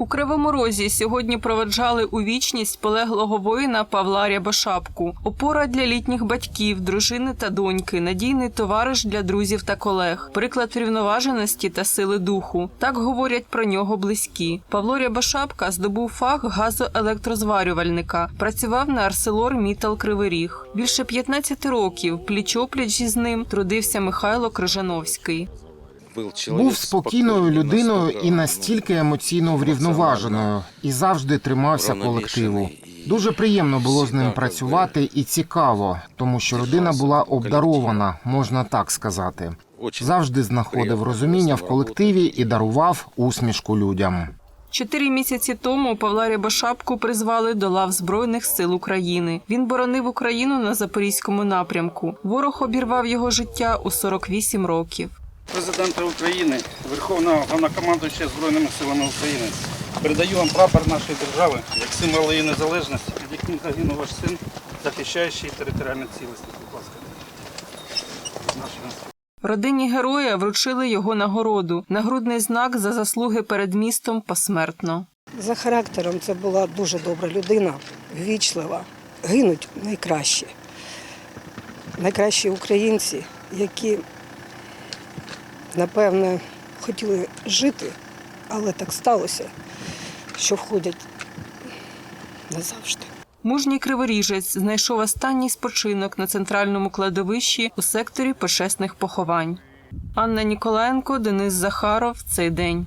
У Кривому Розі сьогодні проведжали у вічність полеглого воїна Павла Рябошапку. Опора для літніх батьків, дружини та доньки, надійний товариш для друзів та колег, приклад врівноваженості та сили духу. Так говорять про нього близькі. Павло Рябошапка здобув фах газоелектрозварювальника, працював на Арселор Мітал Кривий Ріг. Більше 15 років пліч-опліч із ним трудився Михайло Крижановський. Був спокійною людиною і настільки емоційно врівноваженою, і завжди тримався колективу. Дуже приємно було з ним працювати і цікаво, тому що людина була обдарована, можна так сказати. Завжди знаходив розуміння в колективі і дарував усмішку людям. Чотири місяці тому Павла Рябошапку призвали до лав Збройних сил України. Він боронив Україну на запорізькому напрямку. Ворог обірвав його життя у 48 років. Президента України, Верховного Головнокомандуюча Збройними силами України. Передаю вам прапор нашої держави як символ її незалежності, під яким загинув ваш син, захищаючий територіальну цілісність. Будь ласка. Родині героя вручили його нагороду нагрудний знак за заслуги перед містом посмертно. За характером це була дуже добра людина, ввічлива. Гинуть найкращі. Найкращі українці, які, напевне, хотіли жити, але так сталося, що входять назавжди. Мужній криворіжець знайшов останній спочинок на центральному кладовищі у секторі почесних поховань. Анна Ніколаєнко, Денис Захаров. Цей день.